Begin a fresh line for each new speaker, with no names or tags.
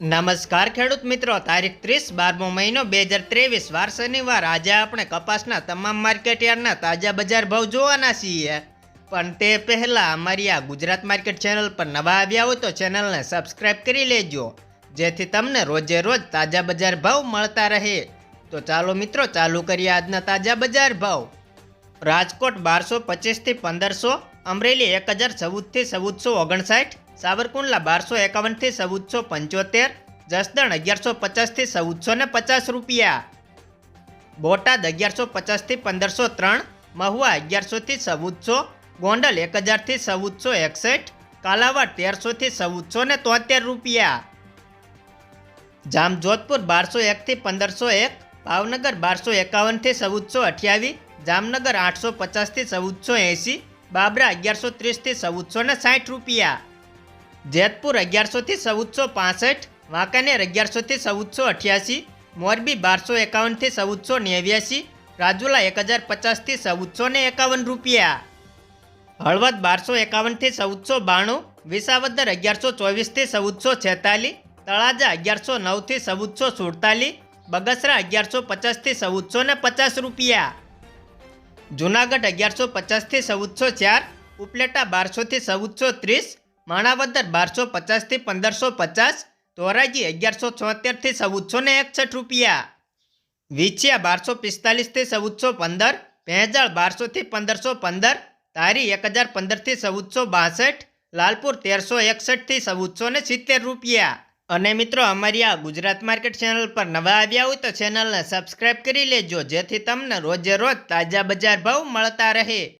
નમસ્કાર ખેડૂત મિત્રો, તારીખ ત્રીસ બારમો મહિનો બે હજાર ત્રેવીસ, વાર શનિવાર. આજે આપણે કપાસના તમામ માર્કેટ યાર્ડના તાજા બજાર ભાવ જોવાના છીએ. પણ તે પહેલાં અમારી આ ગુજરાત માર્કેટ ચેનલ પર નવા આવ્યા હોય તો ચેનલને સબસ્ક્રાઇબ કરી લેજો, જેથી તમને રોજે રોજ તાજા બજાર ભાવ મળતા રહે. તો ચાલો મિત્રો, ચાલુ કરીએ આજના તાજા બજાર ભાવ. રાજકોટ બારસો પચીસથી પંદરસો, અમરેલી એક હજાર ચૌદથી ચૌદસો ઓગણસાઠ, સાવરકુંડલા બારસો એકાવનથી ચૌદસો પંચોતેર, જસદણ અગિયારસો પચાસથી ચૌદસો ને પચાસ રૂપિયા. બોટાદ અગિયારસો પચાસથી પંદરસો ત્રણ, મહુવા અગિયારસોથી ચૌદસો, ગોંડલ એક હજારથી ચૌદસો એકસઠ, કાલાવાડ તેરસોથી ચૌદસો ને તોતેર રૂપિયા. જામજોધપુર બારસો એકથી પંદરસો એક, ભાવનગર બારસો એકાવનથી ચૌદસો અઠ્યાવીસ જામનગર આઠસો પચાસથી ચૌદસો એંસી બાબરા અગિયારસો ત્રીસથી ચૌદસો ને સાઠ રૂપિયા. જેતપુર અગિયારસોથી ચૌદસો પાસઠ, વાંકાનેર અગિયારસોથી ચૌદસો અઠ્યાસી, મોરબી બારસો એકાવનથી ચૌદસો નેવ્યાસી, રાજુલા એક હજાર પચાસથી ચૌદસો ને એકાવન રૂપિયા. હળવદ બારસો એકાવનથી ચૌદસો બાણું, વિસાવદર અગિયારસો ચોવીસથી ચૌદસો છેતાલીસ, તળાજા અગિયારસો નવથી ચૌદસો સુડતાલીસ, બગસરા અગિયારસો પચાસથી ચૌદસો ને પચાસ રૂપિયા. જુનાગઢ અગિયારસો પચાસથી ચૌદસો ચાર, ઉપલેટા બારસોથી ચૌદસો ત્રીસ, માણાવદર બારસો પચાસથી પંદરસો પચાસ, ધોરાજી અગિયારસો છોતેરથી ચૌદસો ને એકસઠ રૂપિયા. વિછિયા બારસો પિસ્તાલીસથી ચૌદસો પંદર, ભેંજાળ બારસોથી પંદરસો પંદર તારી એક હજાર પંદરથી ચૌદસો બાસઠ, લાલપુર તેરસો એકસઠથી ચૌદસો ને સિત્તેર રૂપિયા. અને મિત્રો, અમારી આ ગુજરાત માર્કેટ ચેનલ પર નવા આવ્યા હોય તો ચેનલને સબસ્ક્રાઇબ કરી લેજો, જેથી તમને રોજે રોજ તાજા બજાર ભાવ મળતા રહે.